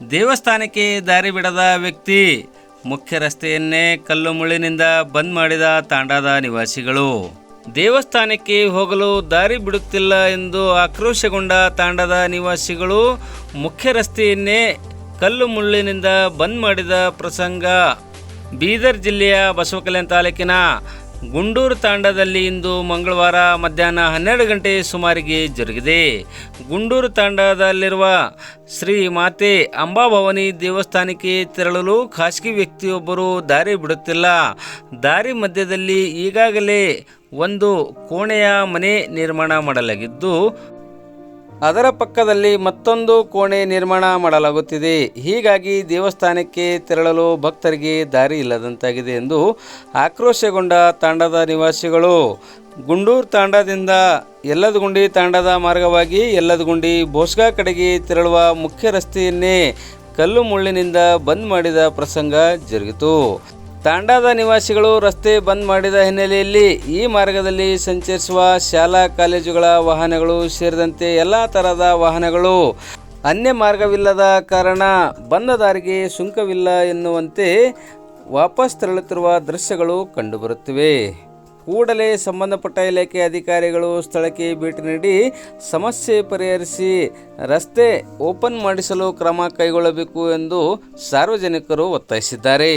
ದೇವಸ್ಥಾನಕ್ಕೆ ದಾರಿ ಬಿಡದ ವ್ಯಕ್ತಿ ಮುಖ್ಯ ರಸ್ತೆಯನ್ನೇ ಕಲ್ಲು ಮುಳ್ಳಿನಿಂದ ಬಂದ್ ಮಾಡಿದ ತಾಂಡಾದ ನಿವಾಸಿಗಳು. ದೇವಸ್ಥಾನಕ್ಕೆ ಹೋಗಲು ದಾರಿ ಬಿಡುತ್ತಿಲ್ಲ ಎಂದು ಆಕ್ರೋಶಗೊಂಡ ತಾಂಡದ ನಿವಾಸಿಗಳು ಮುಖ್ಯ ರಸ್ತೆಯನ್ನೇ ಕಲ್ಲು ಮುಳ್ಳಿನಿಂದ ಬಂದ್ ಮಾಡಿದ ಪ್ರಸಂಗ. ಬೀದರ್ ಜಿಲ್ಲೆಯ ಬಸವಕಲ್ಯಾಣ ತಾಲೂಕಿನ ಗುಂಡೂರು ತಾಂಡದಲ್ಲಿ ಇಂದು ಮಂಗಳವಾರ ಮಧ್ಯಾಹ್ನ ಹನ್ನೆರಡು ಗಂಟೆ ಸುಮಾರಿಗೆ ಜರುಗಿದೆ. ಗುಂಡೂರು ತಾಂಡದಲ್ಲಿರುವ ಶ್ರೀ ಮಾತೆ ಅಂಬಾಭವಾನಿ ದೇವಸ್ಥಾನಕ್ಕೆ ತೆರಳಲು ಖಾಸಗಿ ವ್ಯಕ್ತಿಯೊಬ್ಬರು ದಾರಿ ಬಿಡುತ್ತಿಲ್ಲ. ದಾರಿ ಮಧ್ಯದಲ್ಲಿ ಈಗಾಗಲೇ ಒಂದು ಕೋಣೆಯ ಮನೆ ನಿರ್ಮಾಣ ಮಾಡಲಾಗಿದ್ದು ಅದರ ಪಕ್ಕದಲ್ಲಿ ಮತ್ತೊಂದು ಕೋಣೆ ನಿರ್ಮಾಣ ಮಾಡಲಾಗುತ್ತಿದೆ. ಹೀಗಾಗಿ ದೇವಸ್ಥಾನಕ್ಕೆ ತೆರಳಲು ಭಕ್ತರಿಗೆ ದಾರಿ ಇಲ್ಲದಂತಾಗಿದೆ ಎಂದು ಆಕ್ರೋಶಗೊಂಡ ತಾಂಡದ ನಿವಾಸಿಗಳು. ಗುಂಡೂರು ತಾಂಡದಿಂದ ಯಲ್ಲದಗುಂಡಿ ತಾಂಡದ ಮಾರ್ಗವಾಗಿ ಯಲ್ಲದಗುಂಡಿ ಬೋಸ್ಗಾ ಕಡೆಗೆ ತೆರಳುವ ಮುಖ್ಯ ರಸ್ತೆಯನ್ನೇ ಕಲ್ಲು ಮುಳ್ಳಿನಿಂದ ಬಂದ್ ಮಾಡಿದ ಪ್ರಸಂಗ ಜರುಗಿತು. ತಾಂಡಾದ ನಿವಾಸಿಗಳು ರಸ್ತೆ ಬಂದ್ ಮಾಡಿದ ಹಿನ್ನೆಲೆಯಲ್ಲಿ ಈ ಮಾರ್ಗದಲ್ಲಿ ಸಂಚರಿಸುವ ಶಾಲಾ ಕಾಲೇಜುಗಳ ವಾಹನಗಳು ಸೇರಿದಂತೆ ಎಲ್ಲ ತರಹದ ವಾಹನಗಳು ಅನ್ಯ ಮಾರ್ಗವಿಲ್ಲದ ಕಾರಣ ಬಂದ ದಾರಿಗೆ ಸುಂಕವಿಲ್ಲ ಎನ್ನುವಂತೆ ವಾಪಸ್ ತೆರಳುತ್ತಿರುವ ದೃಶ್ಯಗಳು ಕಂಡುಬರುತ್ತಿವೆ. ಕೂಡಲೇ ಸಂಬಂಧಪಟ್ಟ ಇಲಾಖೆ ಅಧಿಕಾರಿಗಳು ಸ್ಥಳಕ್ಕೆ ಭೇಟಿ ನೀಡಿ ಸಮಸ್ಯೆ ಪರಿಹರಿಸಿ ರಸ್ತೆ ಓಪನ್ ಮಾಡಿಸಲು ಕ್ರಮ ಕೈಗೊಳ್ಳಬೇಕು ಎಂದು ಸಾರ್ವಜನಿಕರು ಒತ್ತಾಯಿಸಿದ್ದಾರೆ.